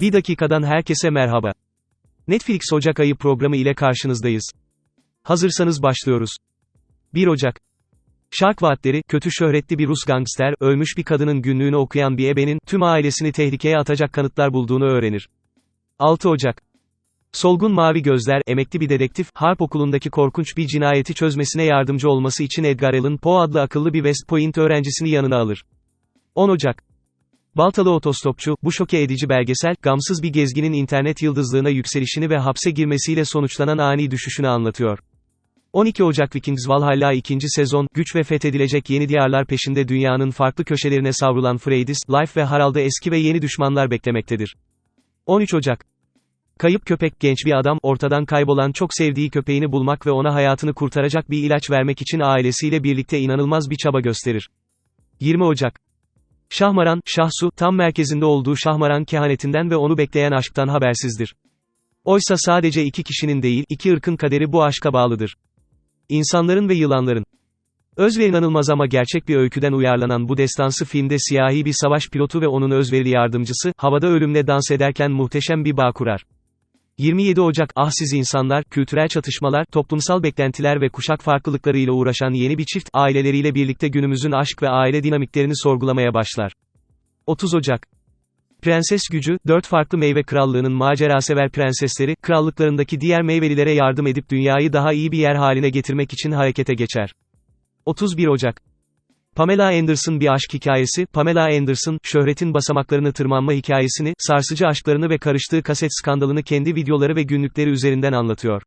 Bir dakikadan herkese merhaba. Netflix Ocak ayı programı ile karşınızdayız. Hazırsanız başlıyoruz. 1 Ocak. Şark vaatleri, kötü şöhretli bir Rus gangster, ölmüş bir kadının günlüğünü okuyan bir ebenin, tüm ailesini tehlikeye atacak kanıtlar bulduğunu öğrenir. 6 Ocak. Solgun Mavi Gözler, emekli bir dedektif, Harp okulundaki korkunç bir cinayeti çözmesine yardımcı olması için Edgar Allan Poe adlı akıllı bir West Point öğrencisini yanına alır. 10 Ocak. Baltalı Otostopçu, bu şoke edici belgesel, gamsız bir gezginin internet yıldızlığına yükselişini ve hapse girmesiyle sonuçlanan ani düşüşünü anlatıyor. 12 Ocak Vikings Valhalla 2. sezon, güç ve fethedilecek yeni diyarlar peşinde dünyanın farklı köşelerine savrulan Freydis, Life ve Harald'ı eski ve yeni düşmanlar beklemektedir. 13 Ocak. Kayıp köpek, genç bir adam, ortadan kaybolan çok sevdiği köpeğini bulmak ve ona hayatını kurtaracak bir ilaç vermek için ailesiyle birlikte inanılmaz bir çaba gösterir. 20 Ocak. Şahmaran, Şahsu, tam merkezinde olduğu Şahmaran kehanetinden ve onu bekleyen aşktan habersizdir. Oysa sadece iki kişinin değil, iki ırkın kaderi bu aşka bağlıdır. İnsanların ve yılanların. Öz ve inanılmaz ama gerçek bir öyküden uyarlanan bu destansı filmde siyahi bir savaş pilotu ve onun özverili yardımcısı, havada ölümle dans ederken muhteşem bir bağ kurar. 27 Ocak, ah siz insanlar, kültürel çatışmalar, toplumsal beklentiler ve kuşak farklılıklarıyla uğraşan yeni bir çift, aileleriyle birlikte günümüzün aşk ve aile dinamiklerini sorgulamaya başlar. 30 Ocak. Prenses Gücü, dört farklı meyve krallığının macerasever prensesleri, krallıklarındaki diğer meyvelilere yardım edip dünyayı daha iyi bir yer haline getirmek için harekete geçer. 31 Ocak. Pamela Anderson bir aşk hikayesi, Pamela Anderson, şöhretin basamaklarını tırmanma hikayesini, sarsıcı aşklarını ve karıştığı kaset skandalını kendi videoları ve günlükleri üzerinden anlatıyor.